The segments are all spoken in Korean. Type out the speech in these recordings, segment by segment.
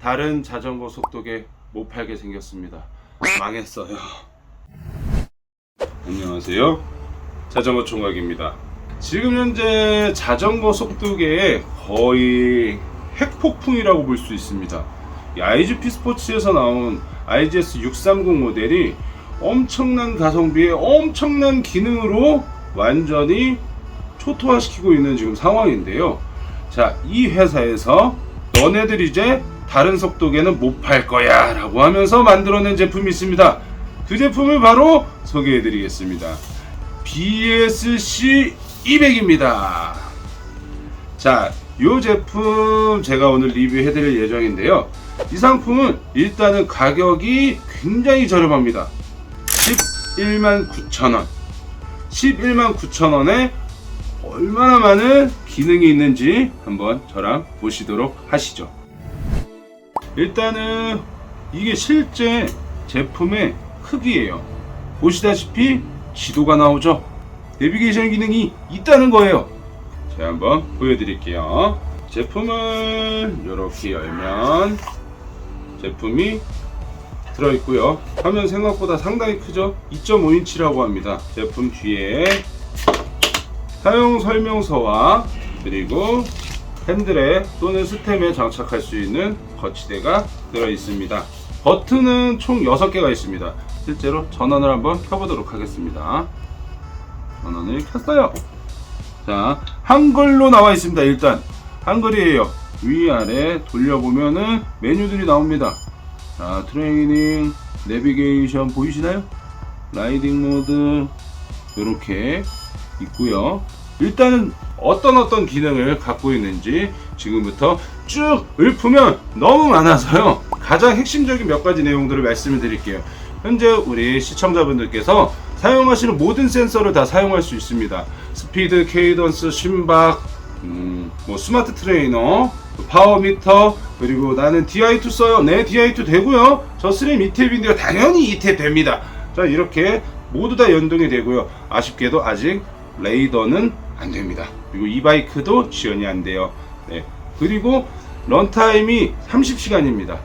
다른 자전거 속도계 못 팔게 생겼습니다. 망했어요. 안녕하세요. 자전거 총각입니다. 지금 현재 자전거 속도계의 거의 핵폭풍이라고 볼 수 있습니다. 이 IGP 스포츠에서 나온 IGS 630 모델이 엄청난 가성비에 엄청난 기능으로 완전히 초토화시키고 있는 지금 상황인데요. 자, 이 회사에서 너네들 이제 다른 속도계는 못 팔 거야 라고 하면서 만들어낸 제품이 있습니다. 그 제품을 바로 소개해 드리겠습니다. BSC 200입니다. 자, 이 제품 제가 오늘 리뷰해 드릴 예정인데요. 이 상품은 일단은 가격이 굉장히 저렴합니다. 11만 9천원. 11만 9천원에 얼마나 많은 기능이 있는지 한번 저랑 보시도록 하시죠. 일단은 이게 실제 제품의 크기예요. 보시다시피 지도가 나오죠. 내비게이션 기능이 있다는 거예요. 제가 한번 보여드릴게요. 제품을 이렇게 열면 제품이 들어있고요. 화면 생각보다 상당히 크죠? 2.5인치라고 합니다. 제품 뒤에 사용 설명서와 그리고 핸들에 또는 스템에 장착할 수 있는 거치대가 들어 있습니다. 버튼은 총 6개가 있습니다. 실제로 전원을 한번 켜보도록 하겠습니다. 전원을 켰어요. 자, 한글로 나와 있습니다. 일단 한글이에요. 위아래 돌려보면은 메뉴들이 나옵니다. 자, 트레이닝, 내비게이션 보이시나요? 라이딩 모드 이렇게 있고요. 일단은 어떤 어떤 기능을 갖고 있는지 지금부터 쭉 읊으면 너무 많아서요. 가장 핵심적인 몇 가지 내용들을 말씀을 드릴게요. 현재 우리 시청자분들께서 사용하시는 모든 센서를 다 사용할 수 있습니다. 스피드, 케이던스, 심박, 음, 뭐 스마트 트레이너, 파워미터, 그리고 나는 DI2 써요. 네, DI2 되고요. 저 스림 2탭인데요. 당연히 2탭 됩니다. 자, 이렇게 모두 다 연동이 되고요. 아쉽게도 아직 레이더는 안 됩니다. 그리고 이 바이크도 지원이 안 돼요. 네. 그리고 런타임이 30시간입니다.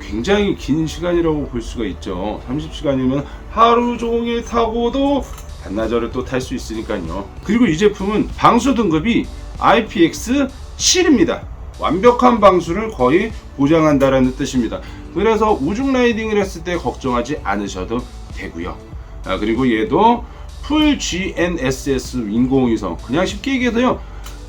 굉장히 긴 시간이라고 볼 수가 있죠. 30시간이면 하루 종일 타고도 반나절을 또 탈 수 있으니까요. 그리고 이 제품은 방수 등급이 IPX 7입니다. 완벽한 방수를 거의 보장한다라는 뜻입니다. 그래서 우중 라이딩을 했을 때 걱정하지 않으셔도 되고요. 아, 그리고 얘도 풀 GNSS 인공위성 그냥 쉽게 얘기해서요.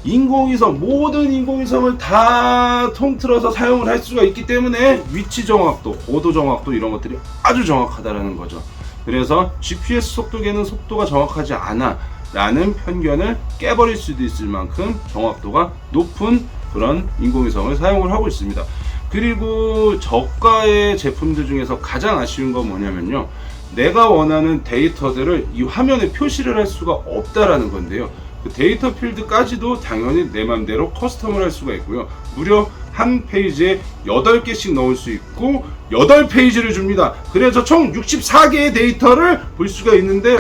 인공위성 모든 인공위성을 다 통틀어서 사용을 할 수가 있기 때문에 위치 정확도, 고도 정확도 이런 것들이 아주 정확하다라는 거죠. 그래서 GPS 속도계는 속도가 정확하지 않아 라는 편견을 깨버릴 수도 있을 만큼 정확도가 높은 그런 인공위성을 사용을 하고 있습니다. 그리고 저가의 제품들 중에서 가장 아쉬운 건 뭐냐면요. 내가 원하는 데이터들을 이 화면에 표시를 할 수가 없다라는 건데요. 그 데이터 필드까지도 당연히 내 맘대로 커스텀을 할 수가 있고요. 무려 한 페이지에 8개씩 넣을 수 있고 8페이지를 줍니다. 그래서 총 64개의 데이터를 볼 수가 있는데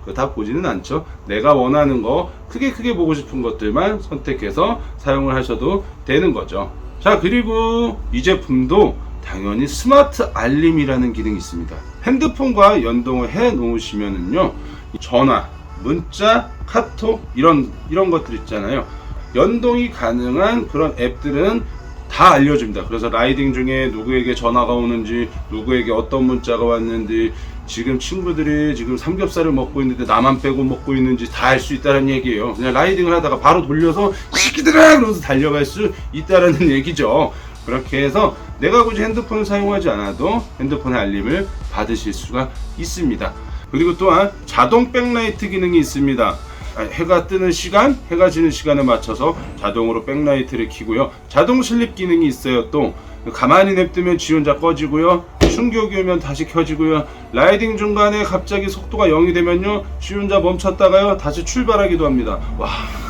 그거 다 보지는 않죠. 내가 원하는 거 크게 크게 보고 싶은 것들만 선택해서 사용을 하셔도 되는 거죠. 자 그리고 이 제품도 당연히 스마트 알림이라는 기능이 있습니다. 핸드폰과 연동을 해 놓으시면은요 전화, 문자, 카톡 이런 이런 것들 있잖아요. 연동이 가능한 그런 앱들은 다 알려줍니다. 그래서 라이딩 중에 누구에게 전화가 오는지, 누구에게 어떤 문자가 왔는지, 지금 친구들이 지금 삼겹살을 먹고 있는데 나만 빼고 먹고 있는지 다 알 수 있다는 얘기예요. 그냥 라이딩을 하다가 바로 돌려서 시키더라 그러면서 달려갈 수 있다라는 얘기죠. 그렇게 해서 내가 굳이 핸드폰을 사용하지 않아도 핸드폰의 알림을 받으실 수가 있습니다. 그리고 또한 자동 백라이트 기능이 있습니다. 아, 해가 뜨는 시간, 해가 지는 시간에 맞춰서 자동으로 백라이트를 켜고요. 자동 슬립 기능이 있어요. 또 가만히 냅두면 지원자 꺼지고요. 충격이 오면 다시 켜지고요. 라이딩 중간에 갑자기 속도가 0이 되면요. 지원자 멈췄다가요. 다시 출발하기도 합니다. 와.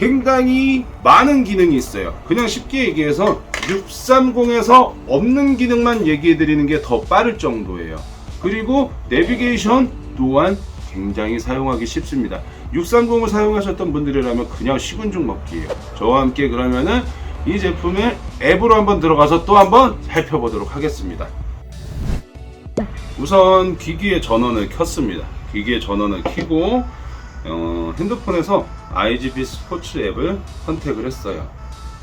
굉장히 많은 기능이 있어요. 그냥 쉽게 얘기해서 630에서 없는 기능만 얘기해 드리는 게 더 빠를 정도예요. 그리고 내비게이션 또한 굉장히 사용하기 쉽습니다. 630을 사용하셨던 분들이라면 그냥 식은 죽 먹기예요. 저와 함께 그러면은 이 제품의 앱으로 한번 들어가서 또 한번 살펴보도록 하겠습니다. 우선 기기의 전원을 켰습니다. 기기의 전원을 켜고 어, 핸드폰에서 IGB 스포츠 앱을 선택을 했어요.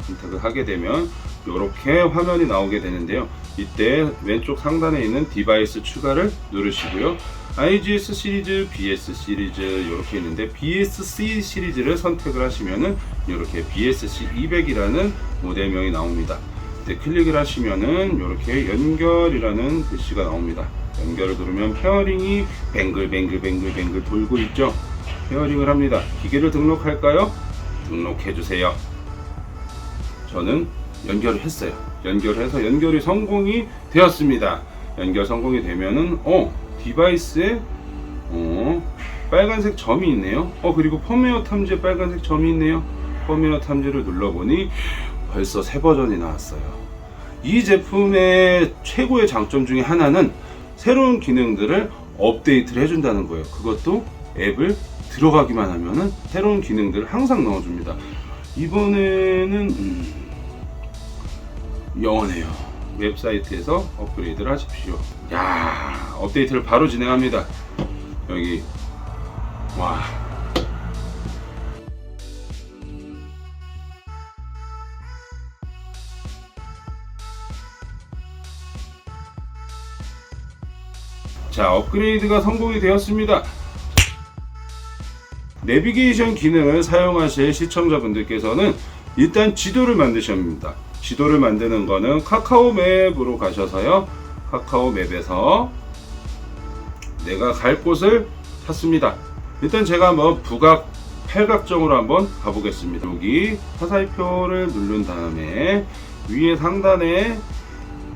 선택을 하게 되면 이렇게 화면이 나오게 되는데요. 이때 왼쪽 상단에 있는 디바이스 추가를 누르시고요. IGS 시리즈, BS 시리즈 이렇게 있는데 BSC 시리즈를 선택을 하시면은 이렇게 BSC 200이라는 모델명이 나옵니다. 이때 클릭을 하시면은 이렇게 연결이라는 글씨가 나옵니다. 연결을 누르면 페어링이 뱅글뱅글뱅글뱅글 돌고 있죠. 페어링을 합니다. 기계를 등록할까요? 등록해 주세요. 저는 연결을 했어요. 연결해서 연결이 성공이 되었습니다. 연결 성공이 되면은 어 디바이스에 어 빨간색 점이 있네요. 어 그리고 펌웨어 탐지에 빨간색 점이 있네요. 펌웨어 탐지를 눌러보니 벌써 새 버전이 나왔어요. 이 제품의 최고의 장점 중에 하나는 새로운 기능들을 업데이트를 해준다는 거예요. 그것도 앱을 들어가기만 하면은 새로운 기능들을 항상 넣어줍니다. 이번에는 음, 영원해요. 웹사이트에서 업그레이드를 하십시오. 야 업데이트를 바로 진행합니다. 여기 와 자, 업그레이드가 성공이 되었습니다. 내비게이션 기능을 사용하실 시청자분들께서는 일단 지도를 만드셔야 합니다. 지도를 만드는 거는 카카오 맵으로 가셔서요. 카카오 맵에서 내가 갈 곳을 찾습니다. 일단 제가 한번 북악 팔각정으로 한번 가보겠습니다. 여기 화살표를 누른 다음에 위에 상단에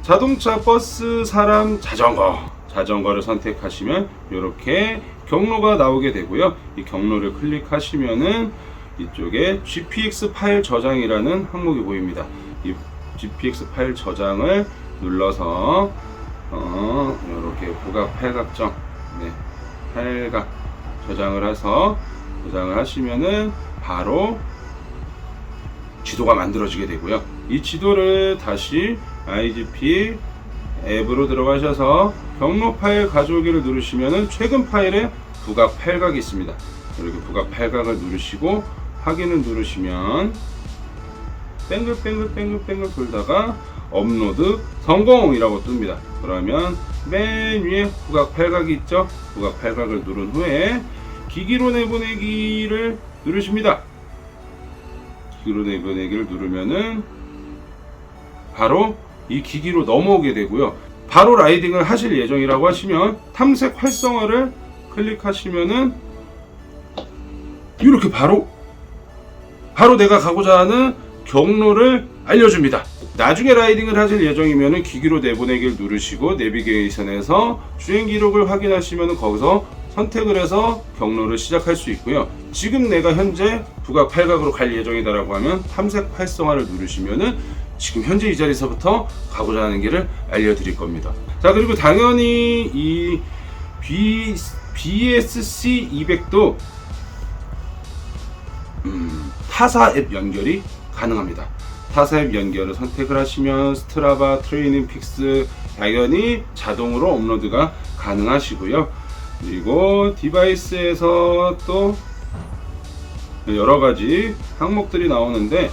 자동차, 버스, 사람, 자전거. 자전거를 선택하시면 이렇게 경로가 나오게 되고요. 이 경로를 클릭하시면은 이쪽에 GPX 파일 저장이라는 항목이 보입니다. 이 GPX 파일 저장을 눌러서 어, 이렇게 부각 팔각정, 네, 팔각 저장을 해서 저장을 하시면은 바로 지도가 만들어지게 되고요. 이 지도를 다시 IGP 앱으로 들어가셔서 경로 파일 가져오기를 누르시면은 최근 파일에 부각 팔각이 있습니다. 이렇게 부각 팔각을 누르시고 확인을 누르시면 뱅글뱅글뱅글뱅글 돌다가 업로드 성공이라고 뜹니다. 그러면 맨 위에 부각 팔각이 있죠? 부각 팔각을 누른 후에 기기로 내보내기를 누르십니다. 기기로 내보내기를 누르면은 바로 이 기기로 넘어오게 되고요. 바로 라이딩을 하실 예정이라고 하시면 탐색 활성화를 클릭하시면은 이렇게 바로 바로 내가 가고자 하는 경로를 알려줍니다. 나중에 라이딩을 하실 예정이면 기기로 내보내기를 누르시고 내비게이션에서 주행 기록을 확인하시면 거기서 선택을 해서 경로를 시작할 수 있고요. 지금 내가 현재 북악 팔각으로 갈 예정이다라고 하면 탐색 활성화를 누르시면은 지금 현재 이 자리에서부터 가고자 하는 길을 알려드릴 겁니다. 자 그리고 당연히 이 B, BSC 200도 음, 타사 앱 연결이 가능합니다. 타사 앱 연결을 선택을 하시면 스트라바, 트레이닝 픽스 당연히 자동으로 업로드가 가능하시고요. 그리고 디바이스에서 또 여러 가지 항목들이 나오는데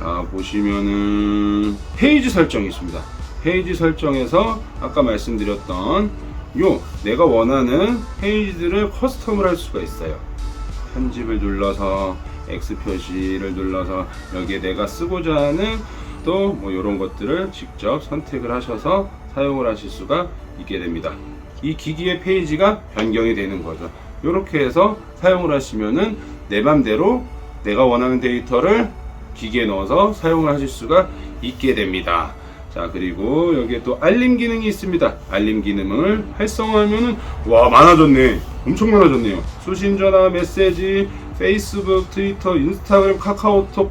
자, 보시면은 페이지 설정이 있습니다. 페이지 설정에서 아까 말씀드렸던 요 내가 원하는 페이지들을 커스텀을 할 수가 있어요. 편집을 눌러서 X 표시를 눌러서 여기에 내가 쓰고자 하는 또 뭐 이런 것들을 직접 선택을 하셔서 사용을 하실 수가 있게 됩니다. 이 기기의 페이지가 변경이 되는 거죠. 이렇게 해서 사용을 하시면은 내 맘대로 내가 원하는 데이터를 기기에 넣어서 사용을 하실 수가 있게 됩니다. 자 그리고 여기에 또 알림 기능이 있습니다. 알림 기능을 활성화하면은 와 많아졌네. 엄청 많아졌네요. 수신 전화, 메시지, 페이스북, 트위터, 인스타그램, 카카오톡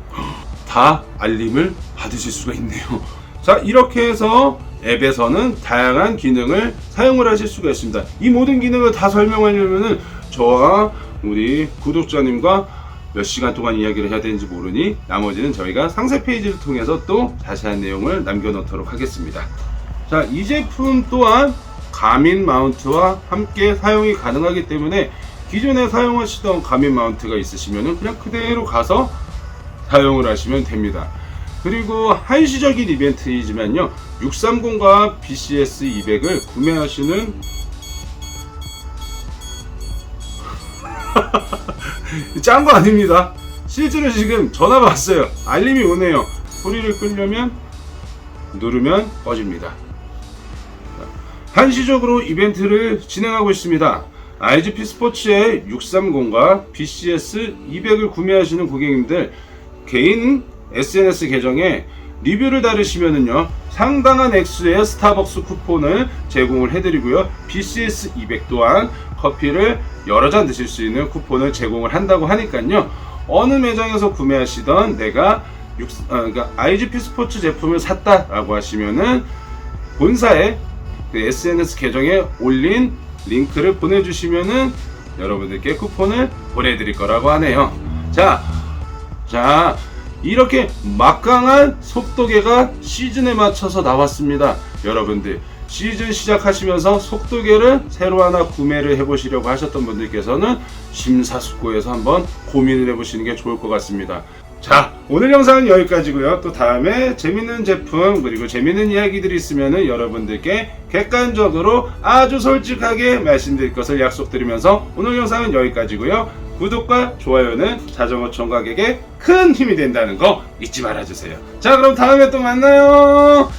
다 알림을 받으실 수가 있네요. 자 이렇게 해서 앱에서는 다양한 기능을 사용을 하실 수가 있습니다. 이 모든 기능을 다 설명하려면은 저와 우리 구독자님과 몇 시간 동안 이야기를 해야 되는지 모르니 나머지는 저희가 상세 페이지를 통해서 또 자세한 내용을 남겨놓도록 하겠습니다. 자, 이 제품 또한 가민 마운트와 함께 사용이 가능하기 때문에 기존에 사용하시던 가민 마운트가 있으시면 그냥 그대로 가서 사용을 하시면 됩니다. 그리고 한시적인 이벤트이지만요. 630과 BCS 200을 구매하시는 짠 거 아닙니다. 실제로 지금 전화 왔어요. 알림이 오네요. 소리를 끄려면 누르면 꺼집니다. 한시적으로 이벤트를 진행하고 있습니다. IGP 스포츠의 630과 BCS 200을 구매하시는 고객님들 개인 SNS 계정에 리뷰를 달으시면은요 상당한 액수의 스타벅스 쿠폰을 제공을 해드리고요 BCS 200 또한 커피를 여러 잔 드실 수 있는 쿠폰을 제공을 한다고 하니까요 어느 매장에서 구매하시던 내가 6, 아, 그러니까 IGP 스포츠 제품을 샀다라고 하시면은 본사에 그 SNS 계정에 올린 링크를 보내주시면은 여러분들께 쿠폰을 보내드릴 거라고 하네요. 자, 자, 이렇게 막강한 속도계가 시즌에 맞춰서 나왔습니다. 여러분들 시즌 시작하시면서 속도계를 새로 하나 구매를 해보시려고 하셨던 분들께서는 심사숙고해서 한번 고민을 해보시는 게 좋을 것 같습니다. 자, 오늘 영상은 여기까지고요. 또 다음에 재밌는 제품 그리고 재밌는 이야기들이 있으면은 여러분들께 객관적으로 아주 솔직하게 말씀드릴 것을 약속드리면서 오늘 영상은 여기까지고요. 구독과 좋아요는 자전거 총각에게 큰 힘이 된다는 거 잊지 말아주세요. 자, 그럼 다음에 또 만나요.